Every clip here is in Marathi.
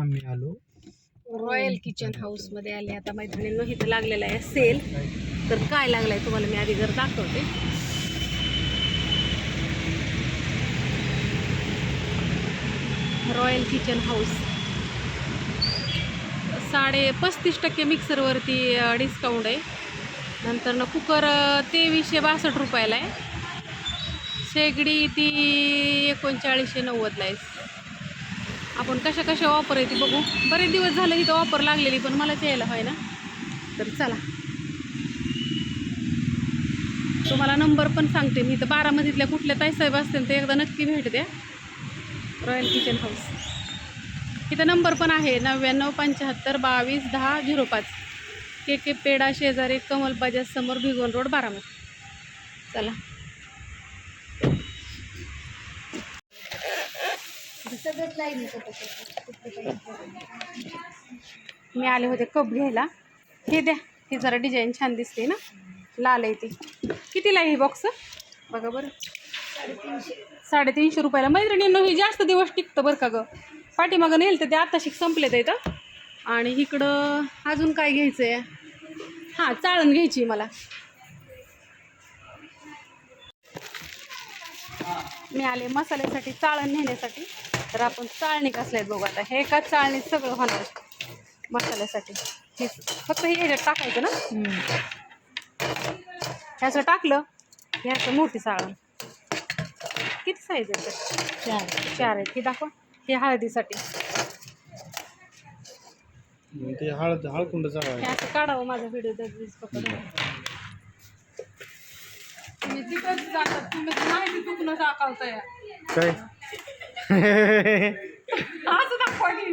आम्ही आलो. रॉयल किचन हाऊसमध्ये आले. आता मैत्रिणींनो इथं लागलेला आहे सेल तर काय लागलाय तुम्हाला मी आधी जर दाखवते. रॉयल किचन हाऊस साडे पस्तीस टक्के मिक्सरवरती डिस्काउंट आहे. नंतर ना कुकर तेवीसशे बासष्ट रुपयाला आहे. शेगडी ती एकोणचाळीसशे नव्वदला आहे. आपण कशा कशा वापर येते बघू. बरेच दिवस झालं इथं वापर लागलेली पण मलाच यायला होय ना. तर चला. तुम्हाला नंबर पण सांगते मी. इथं बारामतीतल्या कुठल्या ताईसाहेब असतील ते एकदा नक्की भेट द्या. रॉयल किचन हाऊस इथं नंबर पण आहे नव्याण्णव पंच्याहत्तर बावीस दहा झिरो पाच. के के पेडा शेजारी कमल बजाज समोर भिगवण रोड बारामती. चला. मी आले होते कप घ्यायला. हे द्या. हे जरा डिझाईन छान दिसते ना. लाल आहे ती. कितीला आहे हे बॉक्स बघा बरं. साडेतीनशे रुपयाला. मैत्रिणींनो हे जास्त दिवस टिकतं बरं का गं? पाठीमागं नेल तर ते आत्ताशी संपले तर इथं आणि इकडं अजून काय घ्यायचं आहे हां चाळण घ्यायची मला. मी आले मसाल्यासाठी चाळण नेण्यासाठी. तर आपण चाळणी कसल्या आहेत बघू आता. हे एका चाळणीत सगळं होणार मसाल्यासाठी. हे फक्त हे ह्याच्यात टाकायचं ना? ह्याचं टाकलं ह्याचं मोठी चाळण. किती साईज आहे? चार. चार आहेत. हे दाखवा. हे हळदीसाठी. हळद हळकुंड हे चालवायचं असं काढावं माझा व्हिडिओ दरवीज पकडून तुम्ही तिथंच जातात. तुम्ही माहिती चुकलं दाखवताय काय? असं दाखवा की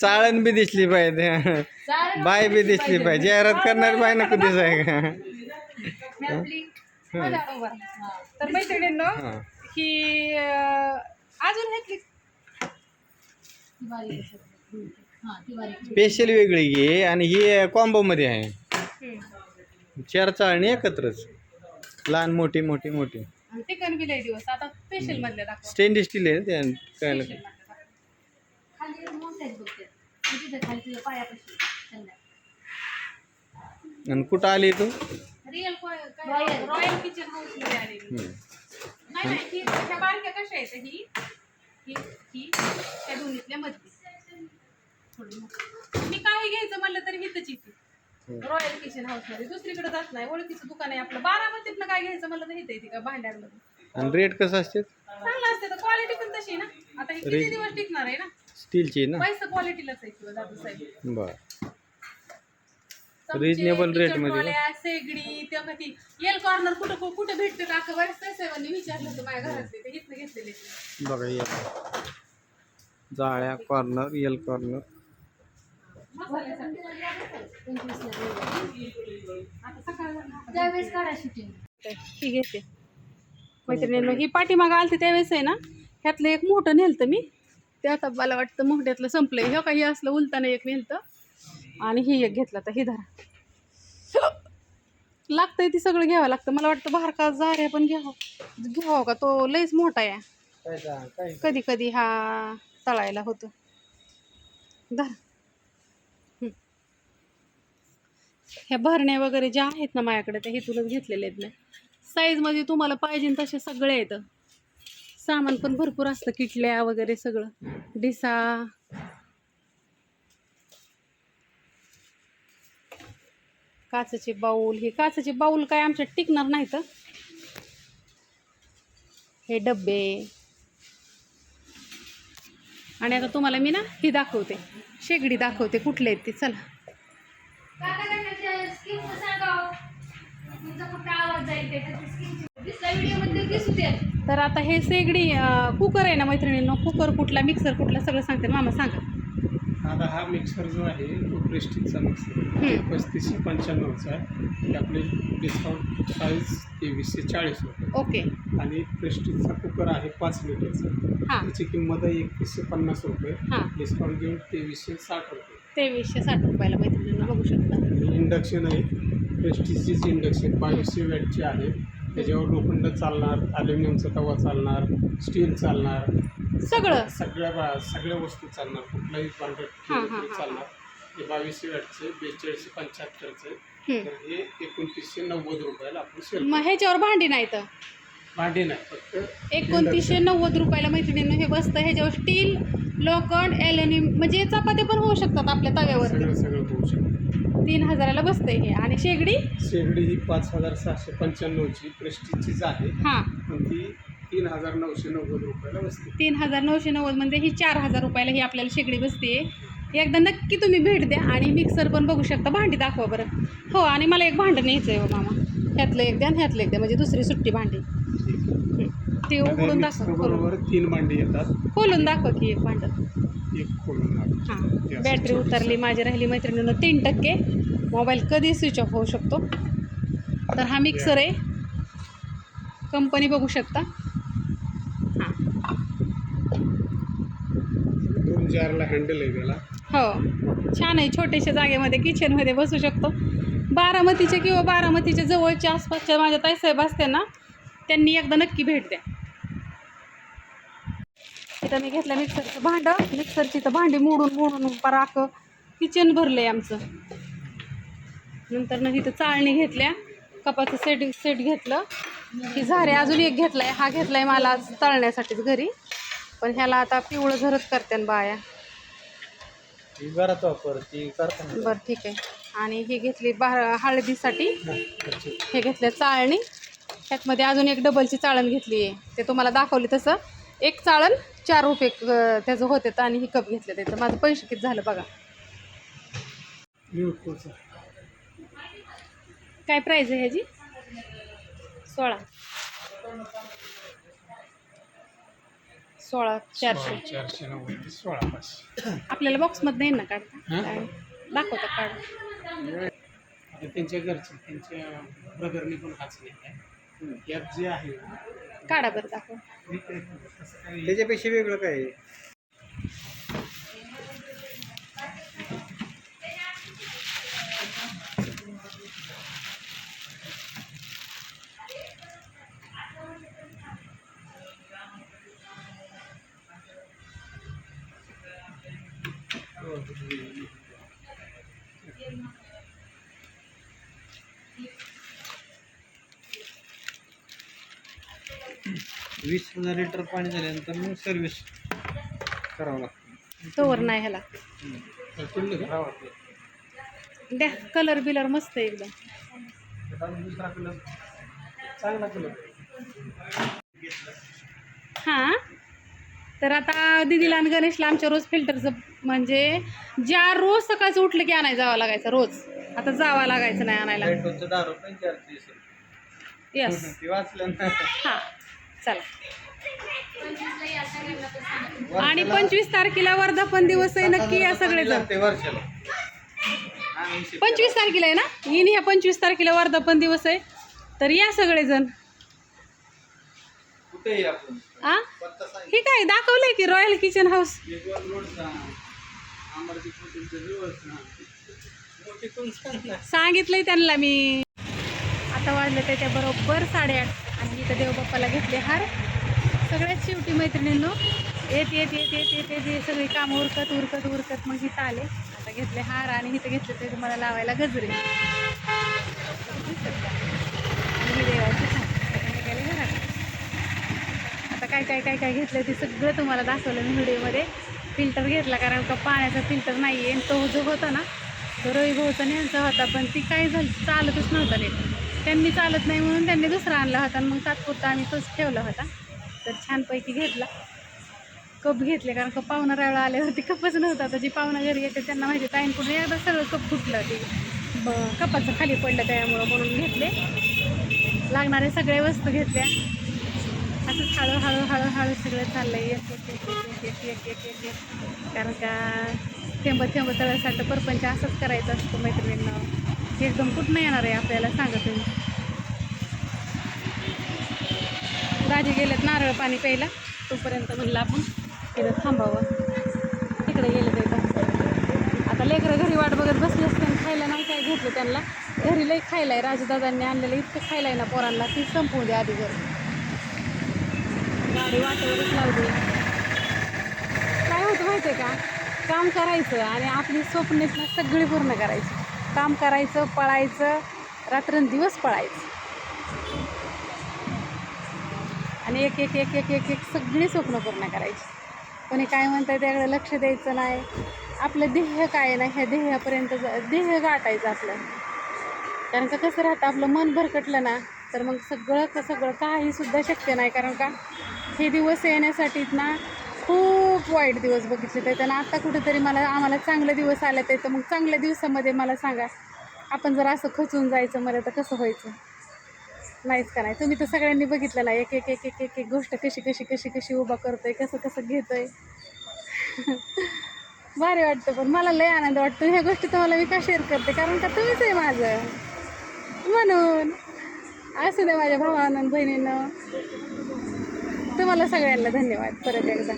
चाळण बी दिसली पाहिजे. बाय बी दिसली पाहिजे. जाहिरात करणार बाय नको दिसाय का मी आपली मजा उभा. तर मैत्रिणींनो हां. ही अं, अजून घेतली? स्पेशल वेगळी घे. आणि ही कॉम्बो मध्ये आहे. चार चाळणी एकत्रच. लहान मोठी मोठी मोठी. आणि लय दिवस. आता स्पेशल मधल्या दाखवा. स्टेनलेस स्टील आहे ना मधल्या दाखवा. आणि कुठं आली तू? रिअल रॉयल किचन हाऊसमध्ये आलेली. हम्म. नाही नाही ही ह्या बारक्या कशा आहेत? ही ही ही त्या दोन्हीतल्या मधली. थोडी मोठी. मी काही घ्यायचं म्हणलं तरी हिथंच येते. रॉयल किचन हाऊसमध्ये. दुसरीकडे जात नाही. ओळखीचं दुकान आहे आपलं. बारामतीतनं काय घ्यायचं म्हणलं तर हिथं येते का भांड्यांमध्ये आणि रेट कसं असते? चांगलं असते. तर क्वालिटी पण तशी ना. आता हे किती दिवस टिकणार आहे ना? स्टीलची ना? पैसा क्वालिटीलाच आहे किंवा दादू साहेब बर. rate kitchen मध्ये कधी येल कॉर्नर कुठं कु- कुठं भेटते का? अख्खं बरेच साहेबांनी विचारलं होतं माझ्या घरातले ते. इथनं घेतलेले. बघा या जाळ्या कॉर्नर यल कॉर्नर त्यावेळेस काढा शूटिंग ही घेते. मैत्रिणींनो ही पाठीमागं आलते त्यावेळेस आहे ना? ह्यातलं एक मोठं नेलतं मी. ते आता मला वाटतं मोठ्यातलं संपलंय. हे काही असलं उलताना एक नेलतं. आणि ही एक घेतलं. तर ही धरा. लागतंय ती सगळं घ्यावं लागतं. मला वाटतं बारका झारे पण घ्यावं. घ्यावं का? तो लयच मोठा आहे. काय कधी कधी हा तळायला होतो. धर हं. ह्या भरण्या वगैरे ज्या आहेत ना माझ्याकडे त्या हेतूनच घेतलेले आहेत ना साईजमध्ये तुम्हाला पाहिजे तसे सगळे आहेत. सामान पण भरपूर असतं किटल्या वगैरे सगळं. डिसा काचेचे बाऊल हे काचेचे बाऊल काय आमच्यात टिकणार नाहीत. हे डब्बे आणि आता तुम्हाला मी ना ही दाखवते. शेगडी दाखवते कुठले आहेत ते चला. तुमचा कुठं आवाज जाईल त्याच्यात स्किनची दिसला व्हिडिओमध्ये दिसू द्या. तर आता हे शेगडी कुकर आहे ना मैत्रिणींनो? कुकर कुठला मिक्सर कुठला सगळं सांगते मामा सांगा. आता हा मिक्सर जो आहे तो प्रेस्टिजचा मिक्सर हम्म. पस्तीसशे पंच्याण्णवचा आहे. आपले डिस्काउंट प्राईस तेवीसशे चाळीस रुपये. ओके. आणि प्रेस्टिजचा कुकर आहे पाच लिटरचा. हां. त्याची किंमत आहे एकवीसशे पन्नास रुपये. हां. डिस्काउंट घेऊन तेवीसशे साठ रुपये. तेवीसशे साठ रुपयाला मैत्रिणींना बघू शकता. इंडक्शन आहे. प्रेस्टिजचीच इंडक्शन बावीसशे वॅटची आहे. त्याच्यावर लोखंड चालणार ॲल्युमिनियमचा तवा चालणार स्टील चालणार. सगळं. सगळ्या बा- सगळ्या वस्तू चालणार. कुठलाही भांड हां, हां, हां, चालणार. हे बावीसशे वॅटचे बेचाळीसशे पंच्याहत्तरचे. हम्म. तर हे एकोणतीसशे नव्वद रुपयाला आपण सेल मग ह्याच्यावर भांडी नाही तर? भांडी नाही फक्त एकोणतीसशे नव्वद रुपयाला मैत्रिणींनो हे बसतं. ह्याच्यावर स्टील लोखंड ॲल्युमिनियम म्हणजे चपात्या पण होऊ शकतात आपल्या तव्यावरती सगळं सगळं होऊ शकतं. तीन हजाराला बसतंय हे. आणि शेगडी? शेगडी ही पाच हजार सहाशे पंच्याण्णवची प्रेस्टिजचीच आहे. हां. पण ती तीन हजार नऊशे नव्वद रुपयाला बसते. तीन हजार नऊशे नव्वदमध्ये ही चार हजार रुपयाला ही आपल्याला शेगडी बसते. एकदा नक्की तुम्ही भेट द्या आणि मिक्सर पण बघू शकता. भांडी दाखवा बरं. हो आणि मला एक भांडं न्यायचं आहे हो मामा. ह्यातलं एक द्या आणि ह्यातलं एक द्या. म्हणजे दुसरी सुट्टी भांडी. ते उघडून दाखव. खोलून बरोबर तीन मांडी येतात. खोलून दाखवा की एक भांडं एक खोलून. हां. बॅटरी. उतरली माझी राहिली मैत्रिणीनं तीन टक्के. मोबाईल कधी स्विच ऑफ होऊ शकतो. तर हा मिक्सर आहे. कंपनी बघू शकता. हां. दोन जारला हँडल आहे त्याला. हो. छान आहे छोट्याशा जागेमध्ये किचनमध्ये बसू शकतो. बारामतीचे किंवा बारामतीच्या जवळच्या आसपासच्या माझ्या ताईसाहेब असते ना त्यांनी एकदा नक्की भेट द्या. इथं मी घेतलं मिक्सरचं भांडं. मिक्सरची तर भांडी मोडून मोडून पराक किचन भरलं आहे आमचं. नंतर ना इथं चाळणी घेतल्या. कपाचं सेट सेट घेतलं. की झारे अजून एक घेतलाय. हा घेतलाय मला आज तळण्यासाठीच घरी. पण ह्याला आता पिवळं झरत करते बाया. बरं ठीक आहे. आणि ही घेतली बा हळदीसाठी. हे घेतलं चाळणी. त्यातमध्ये अजून एक डबलची चाळण घेतली आहे ते तुम्हाला दाखवली तसं. एक चाळण चार रुपये त्याचं होते आणि ही कप घेतलं त्याचं माझं पैसे किती झालं बघा. काय प्राईज आहे ह्याची? सोळा. सोळा चारशे. चारशे नव्वद सोळा पाचशे. आपल्याला बॉक्समध्ये येईल ना काढता? दाखवता काढ त्यांच्या घरचे त्यांच्या ब्रदरने पण नाही यात जे आहे काढा बरं दाखव त्याच्यापेक्षा वेगळं काय आहे? वीस हजार लिटर पाणी झाल्यानंतर मग सर्विस करावं लागतं. तोवर नाही ह्याला? द्या कलर बिलर मस्त आहे एकदम. त्याचा दुसरा कलर चांगला कलर हां? तर आता दिदीला आणि गणेशला आमच्या रोज फिल्टरचं म्हणजे ज्या रोज सकाळचं उठलं की आणायला जावं लागायचं रोज. आता जावं लागायचं नाही आणायला. यस हां. चला. आणि पंचवीस तारखेला वर्धापन दिवस आहे नक्की या सगळेजण. पंचवीस तारखेला आहे ना? येईन ह्या पंचवीस तारखेला वर्धापन दिवस आहे. तर या सगळेजण. आ? हे काय दाखवलंय की रॉयल किचन हाऊस सांगितलंय त्यांना मी. आता वाजलं त्याच्या बरोबर साडेआठ आणि इथं देवबाप्पाला घेतले हार. सगळ्यात शेवटी मैत्रिणींनो येत येत येत येत येत येत सगळी कामं उरकत उरकत उरकत मग इथं आले. आता घेतले हार आणि इथं घेतले ते तुम्हाला लावायला गजरे. आणि देवाची आता घरात. आता काय काय काय काय घेतलं ते सगळं तुम्हाला दाखवलं मी व्हिडिओमध्ये. फिल्टर घेतला कारण का पाण्याचा फिल्टर नाही आहे आणि तो जो होता ना तो रवी भाऊचा न्यायचा होता पण ती काय झालं? चालतच नव्हता नीट. त्यांनी चालत नाही म्हणून त्यांनी दुसरा आणला होता आणि मग तात्पुरता आम्ही तोच ठेवला होता. तर छानपैकी घेतला. कप घेतले कारण कप पाहुणा रावळा आल्यावरती कपच नव्हता. तर जी पाहुणा घरी येते त्यांना माहिती ताईन पुढे एकदा सगळं कप फुटलं ते. कपाचं खाली पडलं त्यामुळं म्हणून घेतले. लागणारे सगळे वस्तू घेतल्या. असंच हळू हळू हळूहळू सगळं चाललं आहे एक एक एक एक एक कारण का थेंब थेंब तळ्यासाठी परपंच असंच करायचं असतो मैत्रिणींना. एकदम कुठं येणार आहे आपल्याला सांगा तुम्ही. राजे गेलेत नारळ पाणी प्यायला. तोपर्यंत म्हणलं आपण तिथं थांबावं. तिकडे गेलं ते आता लेकरं घरी वाट बघत बसले असते खायला नाही काय घेतलं त्यांना. घरी लई खायला आहे राजदादांनी आणलेलं इतकं खायला आहे ना पोरांना ती संपवू द्या आधी घरी. गाडी वाटेवरच लावली. माहिती आहे का? काम करायचं आणि आपली स्वप्न ना सगळी पूर्ण करायची. काम करायचं पळायचं रात्रंदिवस पळायचं. आणि एक एक एक एक एक एक सगळी स्वप्न पूर्ण करायची. कोणी काय म्हणतं त्याकडे लक्ष द्यायचं नाही. आपलं ध्येय काय ना ह्या ध्येयापर्यंत ध्येय गाठायचं आपलं. कारण का कसं राहतं आपलं मन भरकटलं ना तर मग सगळं कसं सगळं काही सुद्धा शक्य नाही. कारण का? हे दिवस येण्यासाठीच ना खूप वाईट दिवस बघितले ते त्यांना आत्ता कुठेतरी मला आम्हाला चांगले दिवस आले ते तर मग चांगल्या दिवसामध्ये मला सांगा आपण जर असं खचून जायचं मला तर कसं व्हायचं? नाहीच का नाही? तुम्ही तर सगळ्यांनी बघितलेला एक एक एक एक एक एक गोष्ट कशी कशी कशी कशी उभा करतो आहे कसं कसं घेतो आहे भारी वाटतं पण मला लय आनंद वाटतो. ह्या गोष्टी तुम्हाला मी का शेअर करते? कारण का तुम्हीच आहे माझं. म्हणून. असू दे माझ्या भावानं बहिणीनं. तुम्हाला सगळ्यांना धन्यवाद परत एकदा.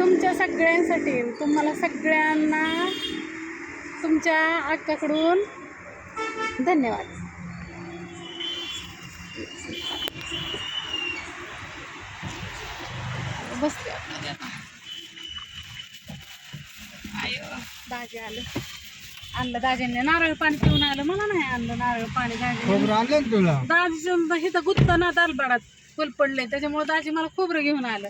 तुमच्या सगळ्यांसाठी तुम्हाला सगळ्यांना तुमच्या अक्काकडून धन्यवाद. बसते दाजी आलं. आणलं दाजींनी नारळ पाणी पिऊन आलं. मला नाही आणलं नारळ पाणी दाजी आणलं तुला? दाजीचं इथं गुत्त ना दालबाडात. फुल पडले त्याच्यामुळे दाजी मला खोबरं घेऊन आलं.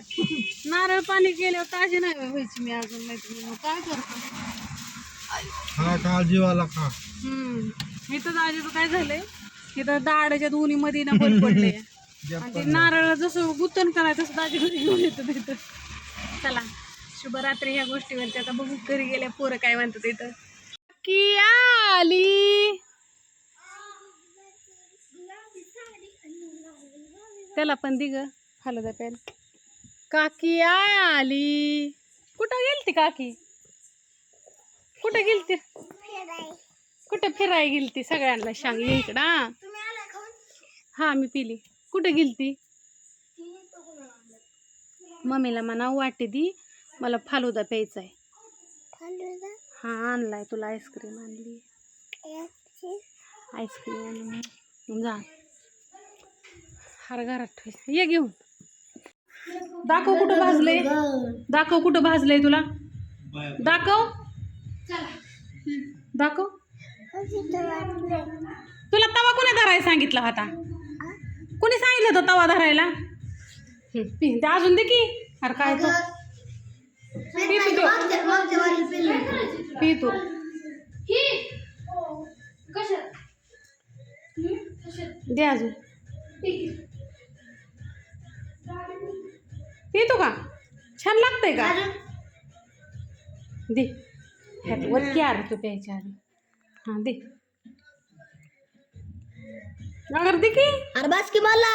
नारळ पाणी गेल्यावर ताजी नाही व्हायची मी अजून माहिती मग काय करतो हा का जीवाला का? हम्म. इथं दाजीचं काय झालंय इथं दाडाच्या दोन्ही मध्ये ना बल पडले आणि ते नारळ जसं गुत्तन करायचं तसं दाजी घरी घेऊन येतं तिथं चला शुभरात्री ह्या गोष्टीवरती. आता बघू घरी गेल्या पोरं काय म्हणतात इथं. की आली? त्याला पण दि ग फालुदा प्याल काकी आली. कुठं गेलती काकी? कुठं गेलती? कुठं फिराय गेलती सगळ्यांना सांग ये इकडं हा. हा मी पिली. कुठं गेलती? मम्मीला म्हणा वाटी दी मला फालुदा प्यायचा आहे हा आणलाय तुला आईस्क्रीम आणली. आईस्क्रीम आणली. जा. हार घरात ठेव ये घेऊन. दाखव कुठं भाजलंय. दाखव कुठं भाजलंय तुला. दाखव. दाखव. तुला तवा कोणी धरायला सांगितला होता? कोणी सांगितलं होतं तवा धरायला? अजून दे की. अरे काय तो? पी तू. पी तू. दे अजून. पी तू का? छान लागतंय का? दे. ह्यात वर की तू प्यायच्या आधी. हां दे. अगर दे की. अरे बस की मला.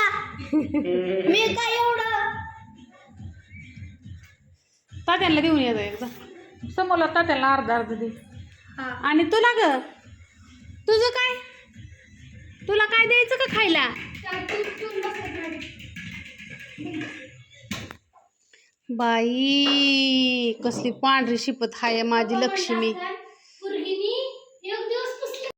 मी काय एवढं? तात्यांना देऊन येतो एकदा. समोरला तात्याला अर्धा अर्धा दे. आणि तुला ग? तुझं काय? तुला काय द्यायचं का खायला? बाई कसली पांढरी शिपत हाय माझी लक्ष्मी.